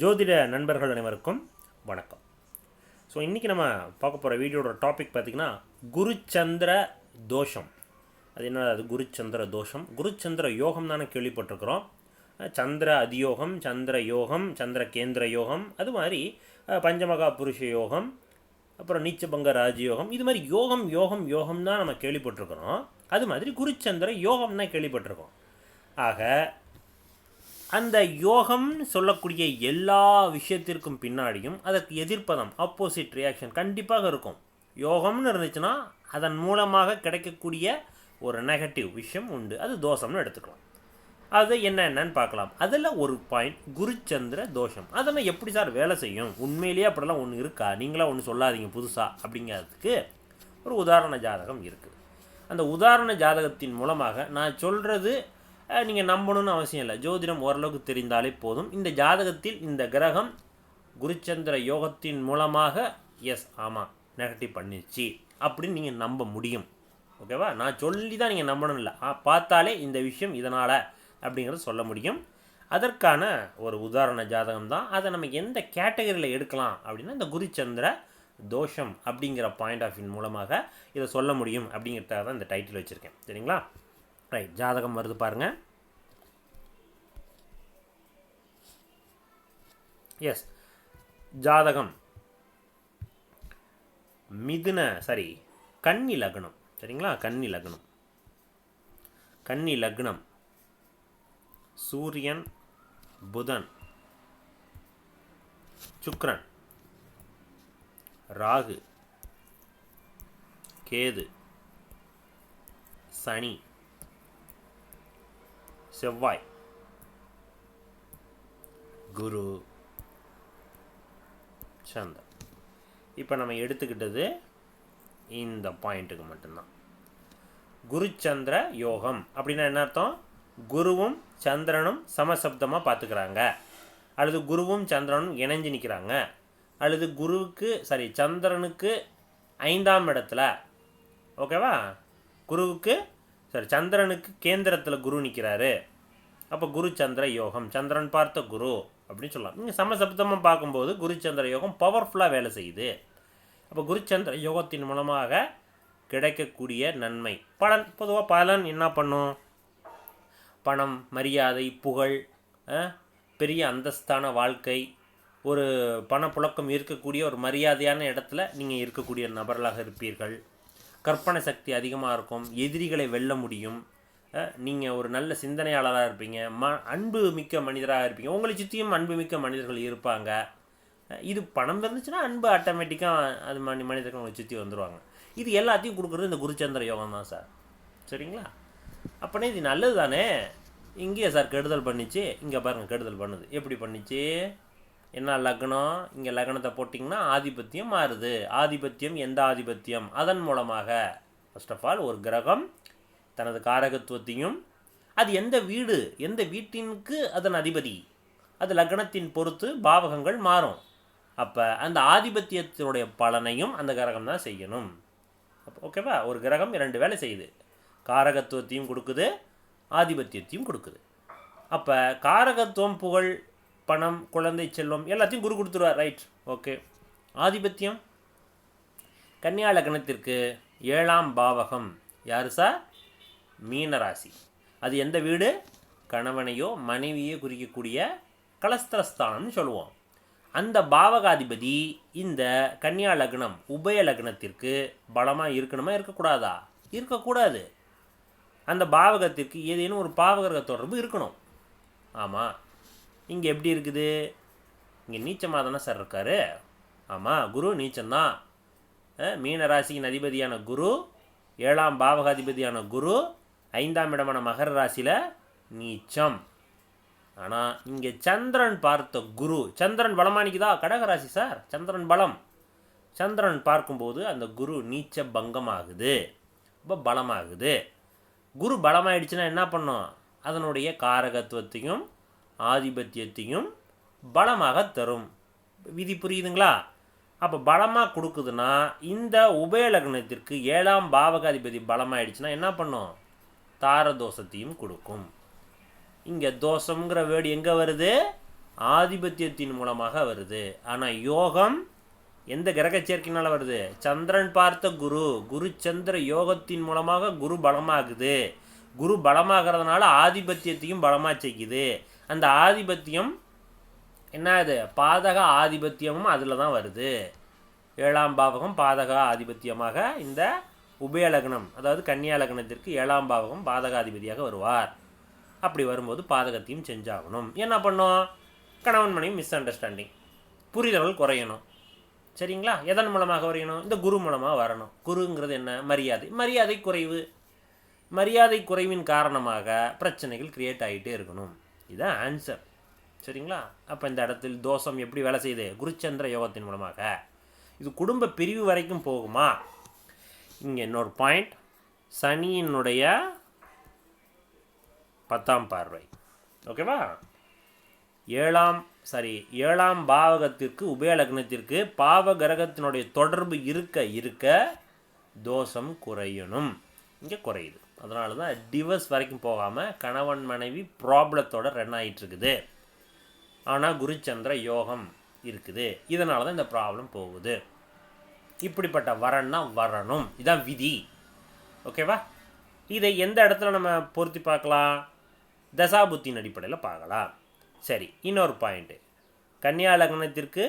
ஜோதிட நண்பர்கள் அனைவருக்கும் வணக்கம். ஸோ இன்றைக்கி நம்ம பார்க்க போகிற வீடியோட டாபிக் பார்த்திங்கன்னா குருச்சந்திர தோஷம். அது என்ன? அது குருச்சந்திர தோஷம். குருச்சந்திர யோகம் தானே கேள்விப்பட்டிருக்கிறோம். சந்திர அதியோகம் சந்திர யோகம் சந்திர கேந்திர யோகம் அது மாதிரி பஞ்சமகா புருஷ யோகம் அப்புறம் நீச்சபங்க ராஜயோகம் இது மாதிரி யோகம் யோகம் யோகம் தான் நம்ம கேள்விப்பட்டிருக்கிறோம். அது மாதிரி குருச்சந்திர யோகம் தான் கேள்விப்பட்டிருக்கோம். ஆக அந்த யோகம்னு சொல்லக்கூடிய எல்லா விஷயத்திற்கும் பின்னாடியும் அதற்கு எதிர்ப்பதம் ஆப்போசிட் ரியாக்ஷன் கண்டிப்பாக இருக்கும். யோகம்னு இருந்துச்சுன்னா அதன் மூலமாக கிடைக்கக்கூடிய ஒரு நெகட்டிவ் விஷயம் உண்டு. அது தோஷம்னு எடுத்துக்கலாம். அது என்ன என்னன்னு பார்க்கலாம். அதில் ஒரு பாயிண்ட் குருச்சந்திர தோஷம். அதெல்லாம் எப்படி சார் வேலை செய்யும்? உண்மையிலேயே அப்படிலாம் ஒன்று இருக்கா? நீங்களாம் ஒன்று சொல்லாதீங்க புதுசாக அப்படிங்கிறதுக்கு ஒரு உதாரண ஜாதகம் இருக்குது அந்த உதாரண ஜாதகத்தின் மூலமாக நான் சொல்கிறது நீங்கள் நம்பணும்னு அவசியம் இல்லை. ஜோதிடம் ஓரளவுக்கு தெரிந்தாலே போதும். இந்த ஜாதகத்தில் இந்த கிரகம் குருச்சந்திர யோகத்தின் மூலமாக எஸ் ஆமாம் நெகட்டிவ் பண்ணிடுச்சு அப்படின்னு நீங்கள் நம்ப முடியும். ஓகேவா நான் சொல்லி தான் நீங்கள் நம்பணும் இல்லை. ஆ, பார்த்தாலே இந்த விஷயம் இதனால் அப்படிங்கிறத சொல்ல முடியும். அதற்கான ஒரு உதாரண ஜாதகம் தான். அதை நம்ம எந்த கேட்டகரியில் எடுக்கலாம் அப்படின்னா இந்த குருச்சந்திர தோஷம் அப்படிங்கிற பாயிண்ட் ஆஃப் வியூ மூலமாக இதை சொல்ல முடியும் அப்படிங்கிறதுக்காக தான் இந்த டைட்டில் வச்சுருக்கேன். சரிங்களா? ரைட் ஜாதகம் வருது பாருங்க. எஸ் ஜாதகம். மிதுன சாரி கன்னி லக்னம். சரிங்களா? கன்னி லக்னம். கன்னி லக்னம். சூரியன் புதன் சுக்ரன் ராகு கேது சனி. செவ்வாய். குரு. சந்திரன் இப்போ நம்ம எடுத்துக்கிட்டது இந்த பாயிண்ட்டுக்கு மட்டும்தான். குருச்சந்திர யோகம் அப்படின்னா என்ன அர்த்தம்? குருவும் சந்திரனும் சமசப்தமாக பார்த்துக்கிறாங்க. அல்லது குருவும் சந்திரனும் இணைஞ்சு நிற்கிறாங்க அல்லது குருவுக்கு சாரி சந்திரனுக்கு ஐந்தாம் இடத்துல ஓகேவா குருவுக்கு சரி சந்திரனுக்கு கேந்திரத்தில் குரு நிற்கிறாரு அப்போ குரு சந்திர யோகம் சந்திரன் பார்த்த குரு அப்படின்னு சொல்லலாம். நீங்கள் சமசப்தமாக பார்க்கும்போது குரு சந்திர யோகம் பவர்ஃபுல்லாக வேலை செய்யுது. அப்போ குருச்சந்திர யோகத்தின் மூலமாக கிடைக்கக்கூடிய நன்மை பலன். பொதுவாக பலன் என்ன பண்ணும்? பணம் மரியாதை புகழ் பெரிய அந்தஸ்தான வாழ்க்கை ஒரு பணப்புழக்கம் இருக்கக்கூடிய ஒரு மரியாதையான இடத்துல நீங்கள் இருக்கக்கூடிய நபர்களாக இருப்பீர்கள். கற்பனை சக்தி அதிகமாக இருக்கும் எதிரிகளை வெல்ல முடியும். நீங்கள் ஒரு நல்ல சிந்தனையாளராக இருப்பீங்க. ம அன்பு மிக்க மனிதராக இருப்பீங்க. உங்களை சுற்றியும் அன்பு மிக்க மனிதர்கள் இருப்பாங்க. இது பணம் இருந்துச்சுன்னா அன்பு ஆட்டோமேட்டிக்காக அது மனி மனிதர்கள் உங்களை சுற்றி வந்துடுவாங்க இது எல்லாத்தையும் கொடுக்குறது இந்த குருச்சந்திர யோகம் தான் சார். சரிங்களா? அப்போனே இது நல்லது தானே? இங்கேயே சார் கெடுதல் பண்ணிச்சு. இங்கே பாருங்கள் கெடுதல் பண்ணுது. எப்படி பண்ணிச்சு? என்ன லக்னம்? இங்கே லக்னத்தை போட்டிங்கன்னா ஆதிபத்தியம் மாறுது. ஆதிபத்தியம் எந்த ஆதிபத்தியம்? அதன் மூலமாக. ஃபர்ஸ்ட் ஆஃப் ஆல் ஒரு கிரகம் தனது காரகத்துவத்தையும் அது எந்த வீடு எந்த வீட்டிற்கு அதன் அதிபதி? அது லக்னத்தின் பொறுத்து பாவகங்கள் மாறும். அப்போ அந்த ஆதிபத்தியத்தினுடைய பலனையும் அந்த கிரகம் தான் செய்யணும். அப்போ ஓகேவா ஒரு கிரகம் இரண்டு வேலை செய்யுது. காரகத்துவத்தையும் கொடுக்குது ஆதிபத்தியத்தையும் கொடுக்குது. அப்போ காரகத்துவம் புகழ் பணம் குழந்தை செல்வம் எல்லாத்தையும் குரு கொடுத்துருவார் ரைட் ஓகே ஆதிபத்தியம்? கன்னியா லக்னத்திற்கு ஏழாம் பாவகம். யார் சார் மீனராசி. அது எந்த வீடு? கணவனையோ மனைவியோ குறிக்கக்கூடிய கலஸ்திரஸ்தானம்னு சொல்லுவோம். அந்த பாவகாதிபதி இந்த கன்னியா லக்னம் உபய லக்னத்திற்கு பலமாக இருக்கணுமா? இருக்கக்கூடாதா? இருக்கக்கூடாது. அந்த பாவகத்திற்கு ஏதேனும் ஒரு பாவகிரக தொடர்பு இருக்கணும். ஆமாம் இங்கே எப்படி இருக்குது? இங்கே நீச்சமாக தானே சார் இருக்காரு. ஆமாம் குரு நீச்சம்தான் மீனராசியின் அதிபதியான குரு ஏழாம் பாவகாதிபதியான குரு ஐந்தாம் இடமான மகர ராசியில் நீச்சம். ஆனால் இங்கே சந்திரன் பார்த்த குரு சந்திரன் பலமானிக்குதா? கடகராசி சார் சந்திரன் பலம். சந்திரன் பார்க்கும்போது அந்த குரு நீச்ச பங்கமாகுது. ரொம்ப பலமாகுது. குரு பலமாயிடுச்சுன்னா என்ன பண்ணும்? அதனுடைய காரகத்துவத்தையும் ஆதிபத்தியத்தையும் பலமாக தரும். விதி புரியுதுங்களா? அப்போ பலமாக கொடுக்குதுன்னா இந்த உபயலக்னத்திற்கு ஏழாம் பாவகாதிபதி பலமாயிடுச்சுன்னா என்ன பண்ணும்? தாரதோஷத்தையும் கொடுக்கும். இங்கே தோஷம்ங்கிற வேர்டு எங்கே வருது? ஆதிபத்தியத்தின் மூலமாக வருது. ஆனால் யோகம் எந்த கிரக சேர்க்கையினால் வருது? சந்திரன் பார்த்த குரு குரு சந்திர யோகத்தின் மூலமாக குரு பலமாகுது. குரு பலமாகிறதுனால ஆதிபத்தியத்தையும் பலமாக செய்யுது. அந்த ஆதிபத்தியம் என்ன அது பாதக ஆதிபத்தியமும் அதில் தான் வருது. ஏழாம் பாவகம் பாதக ஆதிபத்தியமாக இந்த உபயலக்னம் அதாவது கன்னியா லக்னத்திற்கு ஏழாம் பாவகம் பாதகாதிபதியாக வருவார். அப்படி வரும்போது பாதகத்தையும் செஞ்சாகணும். என்ன பண்ணோம்? கணவன் மனைவி மிஸ் அண்டர்ஸ்டாண்டிங் புரிதல்கள் குறையணும். சரிங்களா? எதன் மூலமாக வரையணும்? இந்த குரு மூலமாக வரணும். குருங்கிறது என்ன? மரியாதை. மரியாதை குறைவு. மரியாதை குறைவின் காரணமாக பிரச்சனைகள் கிரியேட் ஆகிட்டே இருக்கணும். இதுதான் ஆன்சர் சரிங்களா? அப்போ இந்த இடத்தில் தோஷம் எப்படி வேலை செய்யுது? குருச்சந்திர யோகத்தின் மூலமாக. இது குடும்ப பிரிவு வரைக்கும் போகுமா? இங்கே இன்னொரு பாயிண்ட் சனியினுடைய பத்தாம் பார்வை. ஓகேவா ஏழாம் சாரி ஏழாம் பாவகத்திற்கு உபயலக்னத்திற்கு பாவ கிரகத்தினுடைய தொடர்பு இருக்க இருக்க தோஷம் குறையணும். இங்கே குறையுது. அதனால தான் டிவர்ஸ் வரைக்கும் போகாமல் கணவன் மனைவி ப்ராப்ளத்தோட ரன் ஆகிட்டுருக்குது ஆனால் குருச்சந்திர யோகம் இருக்குது. இதனால தான் இந்த ப்ராப்ளம் போகுது. இப்படிப்பட்ட வரன்னா வரணும். இதான் விதி. ஓகேவா? இதை எந்த இடத்துல நம்ம பொருத்தி பார்க்கலாம்? தசாபுத்தின் அடிப்படையில் பார்க்கலாம். சரி இன்னொரு பாயிண்ட்டு கன்னியா லக்னத்திற்கு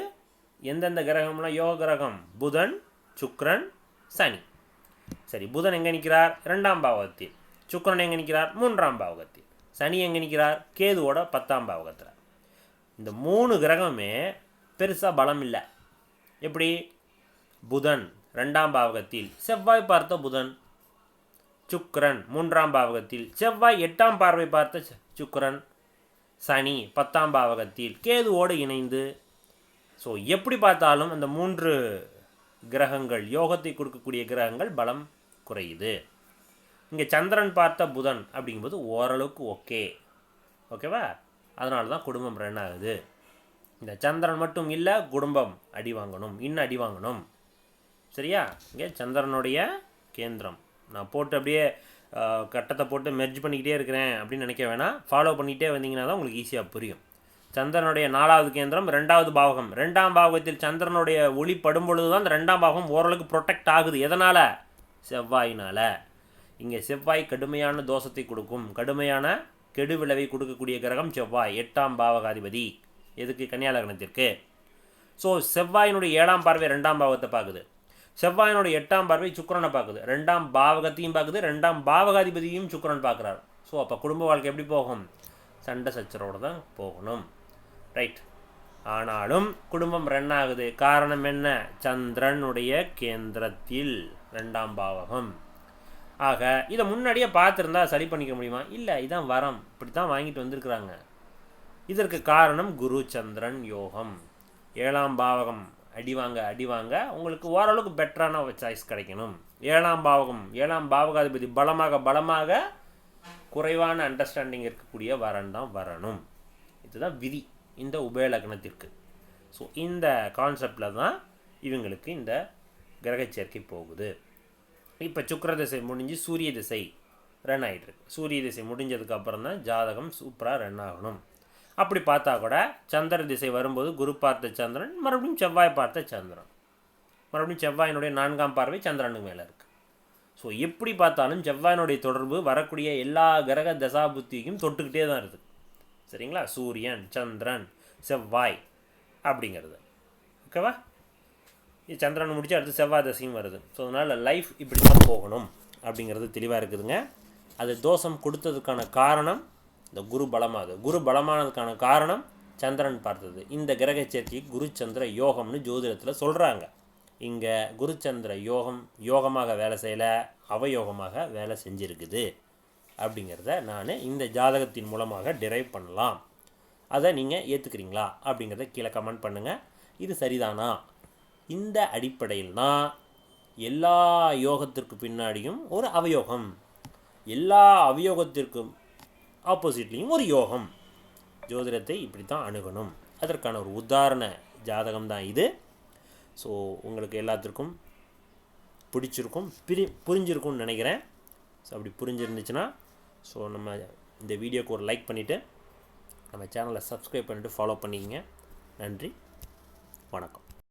எந்தெந்த கிரகம்னா? யோக கிரகம். புதன் சுக்ரன் சனி. சரி புதன் எங்கே நிற்கிறார் ரெண்டாம் பாவகத்தில். சுக்ரன் எங்கே நிற்கிறார் மூன்றாம் பாவகத்தில். சனி எங்கே நிற்கிறார் கேதுவோட பத்தாம் பாவகத்தில். இந்த மூணு கிரகமே பெருசாக பலம் இல்லை. எப்படி? புதன் ரெண்டாம் பாவகத்தில் செவ்வாய் பார்த்த புதன் சுக்கரன் மூன்றாம் பாவகத்தில் செவ்வாய் எட்டாம் பார்வை பார்த்த சுக்கரன் சனி பத்தாம் பாவகத்தில் கேதுவோடு இணைந்து. ஸோ எப்படி பார்த்தாலும் அந்த மூன்று கிரகங்கள் யோகத்தை கொடுக்கக்கூடிய கிரகங்கள் பலம் குறையுது. இங்கே சந்திரன் பார்த்த புதன் அப்படிங்கும்போது ஓரளவுக்கு ஓகே. ஓகேவா? அதனால தான் குடும்பம் ரன் ஆகுது. இந்த சந்திரன் மட்டும் இல்லை குடும்பம் அடி வாங்கணும் இன்னும் அடி வாங்கணும். சரியா? இங்கே சந்திரனுடைய கேந்திரம். நான் போட்டு அப்படியே கட்டத்தை போட்டு மெர்ஜ் பண்ணிக்கிட்டே இருக்கிறேன் அப்படின்னு நினைக்க வேணாம். ஃபாலோ பண்ணிக்கிட்டே வந்தீங்கன்னா தான் உங்களுக்கு ஈஸியாக புரியும். சந்திரனுடைய நாலாவது கேந்திரம் ரெண்டாவது பாவகம். ரெண்டாம் பாவகத்தில் சந்திரனுடைய ஒளி படும் பொழுது தான் அந்த ரெண்டாம் பாவகம் ஓரளவுக்கு ப்ரொடெக்ட் ஆகுது. எதனால்? செவ்வாயினால். இங்கே செவ்வாய் கடுமையான தோஷத்தை கொடுக்கும். கடுமையான கெடு விளைவை கொடுக்கக்கூடிய கிரகம் செவ்வாய் எட்டாம் பாவகாதிபதி. எதுக்கு? கன்னியாலகணத்திற்கு ஸோ செவ்வாயினுடைய ஏழாம் பார்வை ரெண்டாம் பாவத்தை பார்க்குது. செவ்வாயினுடைய எட்டாம் பார்வை சுக்கரனை பார்க்குது. ரெண்டாம் பாவகத்தையும் பார்க்குது. ரெண்டாம் பாவகாதிபதியும் சுக்கரன் பார்க்குறாரு. ஸோ அப்போ குடும்ப வாழ்க்கை எப்படி போகும்? சண்டை சச்சரோடு தான் போகணும். ரைட் ஆனாலும் குடும்பம் ரன் ஆகுது. காரணம் என்ன? சந்திரனுடைய கேந்திரத்தில் ரெண்டாம் பாவகம். ஆக இதை முன்னாடியே பார்த்துருந்தா சரி பண்ணிக்க முடியுமா? இல்லை இதான் வரம். இப்படி தான் வாங்கிட்டு வந்திருக்கிறாங்க. இதற்கு காரணம் குரு சந்திரன் யோகம். ஏழாம் பாவகம். அடிவாங்க அடிவாங்க உங்களுக்கு ஓரளவுக்கு பெட்டரான சாய்ஸ் கிடைக்கணும். ஏழாம் பாவகம் ஏழாம் பாவகாதிபதி பலமாக பலமாக குறைவான அண்டர்ஸ்டாண்டிங் இருக்கக்கூடிய வரன் தான் வரணும். இதுதான் விதி இந்த உபயலக்னத்திற்கு ஸோ இந்த கான்செப்டில் தான் இவங்களுக்கு இந்த கிரக சேர்க்கை போகுது. இப்போ சுக்கர திசை முடிஞ்சு சூரிய திசை ரன் ஆகிட்டுருக்கு சூரிய திசை முடிஞ்சதுக்கப்புறம் தான் ஜாதகம் சூப்பராக ரன் ஆகணும். அப்படி பார்த்தா கூட சந்திர திசை வரும்போது குரு பார்த்த சந்திரன் மறுபடியும் செவ்வாய் பார்த்த சந்திரன். மறுபடியும் செவ்வாயினுடைய நான்காம் பார்வை சந்திரனுக்கு மேலே இருக்குது ஸோ எப்படி பார்த்தாலும் செவ்வாயினுடைய தொடர்பு வரக்கூடிய எல்லா கிரக தசாபுத்தியும் தொட்டுக்கிட்டே தான் இருக்குது சரிங்களா? சூரியன் சந்திரன் செவ்வாய் அப்படிங்கிறது. ஓகேவா இது சந்திரன் முடிச்சு அடுத்து செவ்வாய் தசையும் வருது. ஸோ அதனால் லைஃப் இப்படி தான் போகணும் அப்படிங்கிறது தெளிவாக இருக்குதுங்க. அது தோஷம் கொடுத்ததுக்கான காரணம் இந்த குரு பலமாகுது. குரு பலமானதுக்கான காரணம் சந்திரன் பார்த்தது. இந்த கிரக சேர்க்கை குருச்சந்திர யோகம்னு ஜோதிடத்தில் சொல்கிறாங்க இங்கே குருச்சந்திர யோகம் யோகமாக வேலை செய்யலை அவயோகமாக வேலை செஞ்சுருக்குது. அப்படிங்கிறத நான் இந்த ஜாதகத்தின் மூலமாக டிரைவ் பண்ணலாம். அதை நீங்கள் ஏற்றுக்கிறீங்களா அப்படிங்கிறத கீழே கமெண்ட் பண்ணுங்கள் இது சரிதானா? இந்த அடிப்படையில் தான் எல்லா யோகத்திற்கு பின்னாடியும் ஒரு அவயோகம். எல்லா அவயோகத்திற்கும் ஆப்போசிட்லேயும் ஒரு யோகம். ஜோதிடத்தை இப்படி தான் அணுகணும். அதற்கான ஒரு உதாரண ஜாதகம் தான் இது. ஸோ உங்களுக்கு எல்லாத்திற்கும் பிடிச்சிருக்கும் பிரி புரிஞ்சிருக்கும்னு நினைக்கிறேன். ஸோ அப்படி புரிஞ்சிருந்துச்சுன்னா ஸோ நம்ம இந்த வீடியோக்கு ஒரு லைக் பண்ணிவிட்டு நம்ம சேனலை சப்ஸ்கிரைப் பண்ணிட்டு ஃபாலோ பண்ணிக்கங்க. நன்றி வணக்கம்.